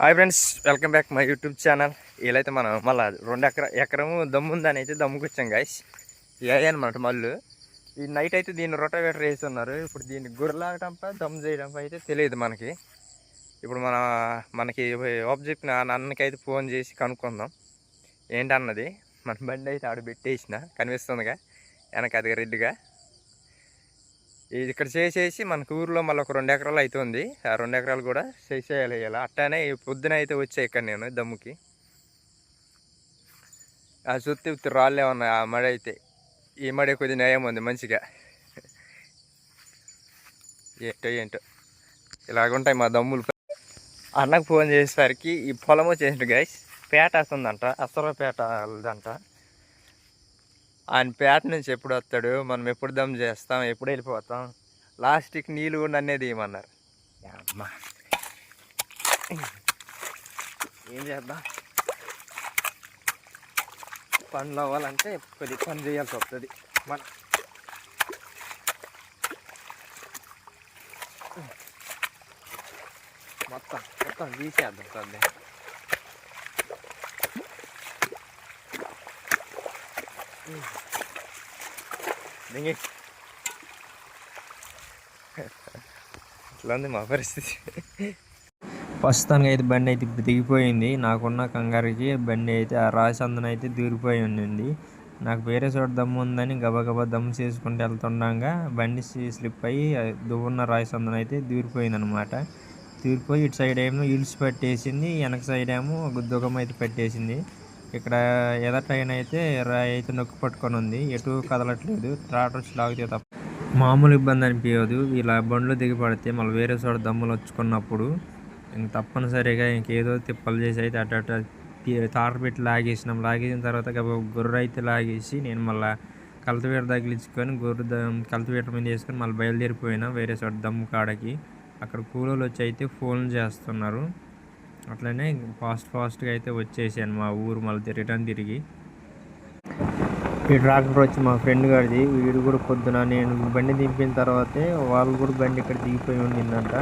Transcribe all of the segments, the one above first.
Hi friends welcome back my YouTube channel వీళ్ళైతే మనం మళ్ళీ రెండు ఎకర ఎకరము దమ్ముందని అయితే దమ్ముకొచ్చాం గాయస్ ఏ అనమాట మళ్ళు ఈ నైట్ అయితే దీన్ని రొటవేటర్ వేస్తున్నారు. ఇప్పుడు దీన్ని గుర్రలాగటంప దమ్ చేయడం అయితే తెలియదు మనకి. ఇప్పుడు మన మనకి ఓప్ చెప్పిన అన్నకి అయితే ఫోన్ చేసి కనుక్కుందాం. ఏంటన్నది? మన బండి అయితే ఆడ పెట్టేసిన. కనిపిస్తుందిగా? వెనక అది రెడ్డిగా. ఇక్కడ చేసేసి మనకు ఊర్లో మళ్ళీ ఒక రెండు ఎకరాలు అవుతుంది ఆ రెండు ఎకరాలు కూడా చేసేయాలి ఇలా అట్టానే పొద్దున అయితే వచ్చాయి ఇక్కడ నేను దమ్ముకి. ఆ చుట్టూ రాళ్ళే ఉన్నాయి ఆ మడ అయితే ఈ మడి కొద్దిగా నయం ఉంది మంచిగా. ఏంటో ఏంటో. ఇలాగుంటాయి మా దమ్ములు. అన్నకు ఫోన్ చేసేసరికి ఈ పొలం వచ్చేసింది గైస్ పేట వస్తుందంట అసరపేట అంట ఆయన పేట నుంచి ఎప్పుడు వస్తాడు? మనం ఎప్పుడు దమ్ చేస్తాం? ఎప్పుడు వెళ్ళిపోతాం? లాస్ట్కి నీళ్ళు కూడా అనేది ఏమన్నారు అమ్మా ఏం చేద్దాం? పనులు అవ్వాలంటే కొద్ది పని చేయాల్సి వస్తుంది. మన మొత్తం మొత్తం తీసేద్దాం సర్లే దింగి ఇట్లా ఉంది మా పరిస్థితి. ప్రస్తుతానికి అయితే బండి అయితే దిగిపోయింది. నాకున్న కంగారుకి బండి అయితే ఆ రాసి అందన అయితే దూరిపోయి ఉండింది. నాకు వేరే చోట దమ్ము ఉందని గబగబా దమ్ము చేసుకుంటూ వెళ్తుండగా బండి స్లిప్ అయ్యి దువ్వున్న రాయి సందన అయితే దూరిపోయింది అనమాట దూరిపోయి ఇటు సైడ్ ఏమో ఇల్స్ పెట్టేసింది వెనక సైడ్ ఏమో దుఃఖం అయితే పెట్టేసింది. ఇక్కడ ఎదటైన అయితే రాయి అయితే నొక్కు పట్టుకొని ఉంది. ఎటు కదలట్లేదు. ట్రాక్టర్స్ లాగితే తప్ప. మామూలు ఇబ్బంది అనిపించదు ఇలా బండ్లు దిగిపడితే మళ్ళీ వేరే చోట దమ్ములు వచ్చుకున్నప్పుడు ఇంక తప్పనిసరిగా ఇంకేదో తిప్పలు చేసి అయితే అటు అటు తాట పెట్టి లాగేసినాం. లాగేసిన తర్వాత గొర్రె అయితే లాగేసి నేను మళ్ళీ కలతవీట తగిలించుకొని గొర్రె ద- మీద వేసుకొని మళ్ళీ బయలుదేరిపోయినా వేరే చోట దమ్ము కాడకి. అక్కడ కూలోళ్ళు వచ్చి అయితే ఫోన్ చేస్తున్నారు. అట్లనే ఫాస్ట్ ఫాస్ట్గా అయితే వచ్చేసాను మా ఊరు మళ్ళీ రిటర్న్ తిరిగి. ఈ ట్రాక్టర్ వచ్చి మా ఫ్రెండ్ గారిది వీడు కూడా పొద్దున నేను బండి దింపిన తర్వాతే వాళ్ళు కూడా బండి ఇక్కడ దిగిపోయి ఉండిందంట.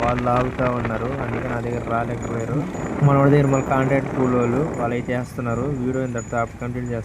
వాళ్ళు ఆగుతూ ఉన్నారు అందుకే నా దగ్గర రాలేకపోయారు. మన దగ్గర మళ్ళీ కాంట్రాక్ట్ కూలోళ్ళు వాళ్ళు అయితే వేస్తున్నారు. వీడియో ఇంత కంప్లీట్ చేస్తారు